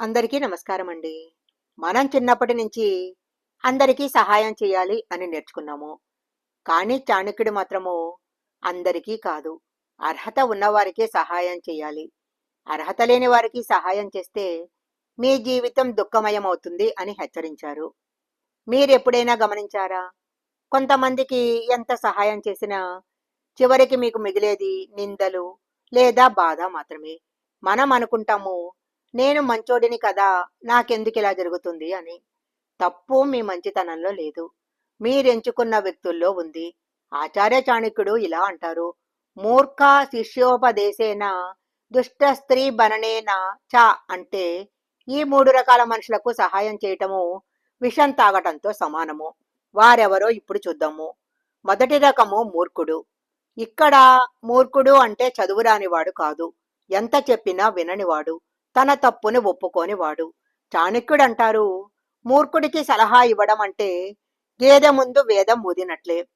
అందరికీ నమస్కారం అండి మనం చిన్నప్పటి నుంచి అందరికీ సహాయం చేయాలి అని నేర్చుకున్నాము. కానీ చాణక్యుడు మాత్రము అందరికీ కాదు. అర్హత ఉన్నవారికే సహాయం చేయాలి. అర్హత లేని వారికి సహాయం చేస్తే మీ జీవితం దుఃఖమయం అవుతుంది అని హెచ్చరించారు. మీరెప్పుడైనా గమనించారా? కొంతమందికి ఎంత సహాయం చేసినా చివరికి మీకు మిగిలేది నిందలు లేదా బాధ మాత్రమే. మనం అనుకుంటాము నేను మంచోడిని కదా నాకెందుకు ఇలా జరుగుతుంది అని. తప్పు మీ మంచితనంలో లేదు. మీరెంచుకున్న వ్యక్తుల్లో ఉంది. ఆచార్య చాణక్యుడు ఇలా అంటారు. మూర్ఖ శిష్యోపదేశేన దుష్ట స్త్రీ బననేన చ అంటే ఈ మూడు రకాల మనుషులకు సహాయం చేయటము విషం తాగటంతో సమానము. వారెవరో ఇప్పుడు చూద్దాము. మొదటి రకము మూర్ఖుడు. ఇక్కడ మూర్ఖుడు అంటే చదువురానివాడు కాదు. ఎంత చెప్పినా విననివాడు. తన తప్పుని ఒప్పుకోని వాడు. మూర్ఖుడికి సలహా ఇవ్వడం అంటే గేదె ముందు వేదం ఊదినట్లే.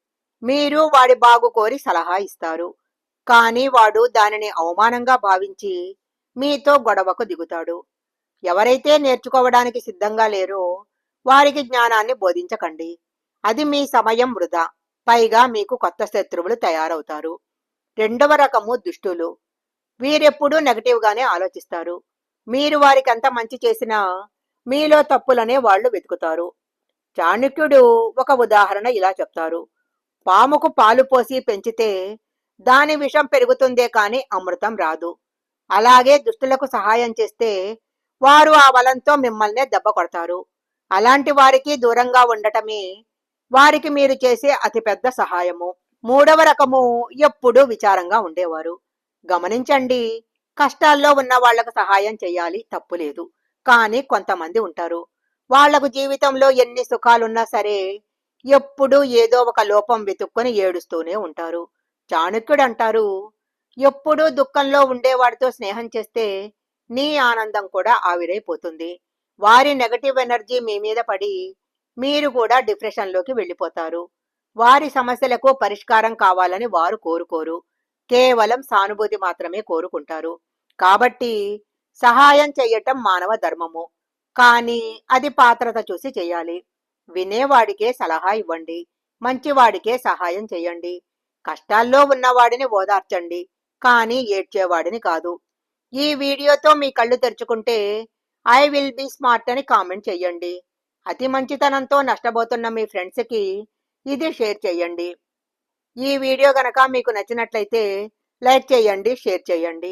మీరు వాడి బాగు కోరి సలహా ఇస్తారు. కాని వాడు దానిని అవమానంగా భావించి మీతో గొడవకు దిగుతాడు. ఎవరైతే నేర్చుకోవడానికి సిద్ధంగా లేరో వారికి జ్ఞానాన్ని బోధించకండి. అది మీ సమయం వృధా. పైగా మీకు కొత్త శత్రువులు తయారవుతారు. రెండవ రకము దుష్టులు. వీరెప్పుడూ నెగటివ్ గానే ఆలోచిస్తారు. మీరు వారికి ఎంత మంచి చేసినా మీలో తప్పులనే వాళ్ళు వెతుకుతారు. చాణుక్యుడు ఒక ఉదాహరణ ఇలా చెప్తారు. పాముకు పాలు పోసి పెంచితే దాని విషం పెరుగుతుందే కాని అమృతం రాదు. అలాగే దుష్టులకు సహాయం చేస్తే వారు ఆ బలంతో మిమ్మల్నే దెబ్బ కొడతారు. అలాంటి వారికి దూరంగా ఉండటమే వారికి మీరు చేసే అతిపెద్ద సహాయము. మూడవ రకము ఎప్పుడూ విచారంగా ఉండేవారు. గమనించండి కష్టాల్లో ఉన్న వాళ్ళకు సహాయం చేయాలి తప్పులేదు కానీ కొంతమంది ఉంటారు. వాళ్ళకు జీవితంలో ఎన్ని సుఖాలున్నా సరే ఎప్పుడూ ఏదో ఒక లోపం వెతుక్కొని ఏడుస్తూనే ఉంటారు. చాణక్యుడు అంటారు ఎప్పుడూ దుఃఖంలో ఉండేవాడితో స్నేహం చేస్తే నీ ఆనందం కూడా ఆవిరైపోతుంది. వారి నెగటివ్ ఎనర్జీ మీ మీద పడి మీరు కూడా డిప్రెషన్లోకి వెళ్ళిపోతారు. వారి సమస్యలకు పరిష్కారం కావాలని వారు కోరుకోరు. కేవలం సానుభూతి మాత్రమే కోరుకుంటారు. కాబట్టి సహాయం చెయ్యటం మానవ ధర్మము. కానీ అది పాత్రత చూసి చేయాలి వినేవాడికే సలహా ఇవ్వండి. మంచివాడికే సహాయం చేయండి కష్టాల్లో ఉన్నవాడిని ఓదార్చండి. కానీ ఏడ్చేవాడిని కాదు. ఈ వీడియోతో మీ కళ్ళు తెరుచుకుంటే ఐ విల్ బి స్మార్ట్ అని కామెంట్ చెయ్యండి. అతి మంచితనంతో నష్టపోతున్న మీ ఫ్రెండ్స్కి ఇది షేర్ చేయండి ఈ వీడియో గనక మీకు నచ్చినట్లయితే లైక్ చేయండి షేర్ చేయండి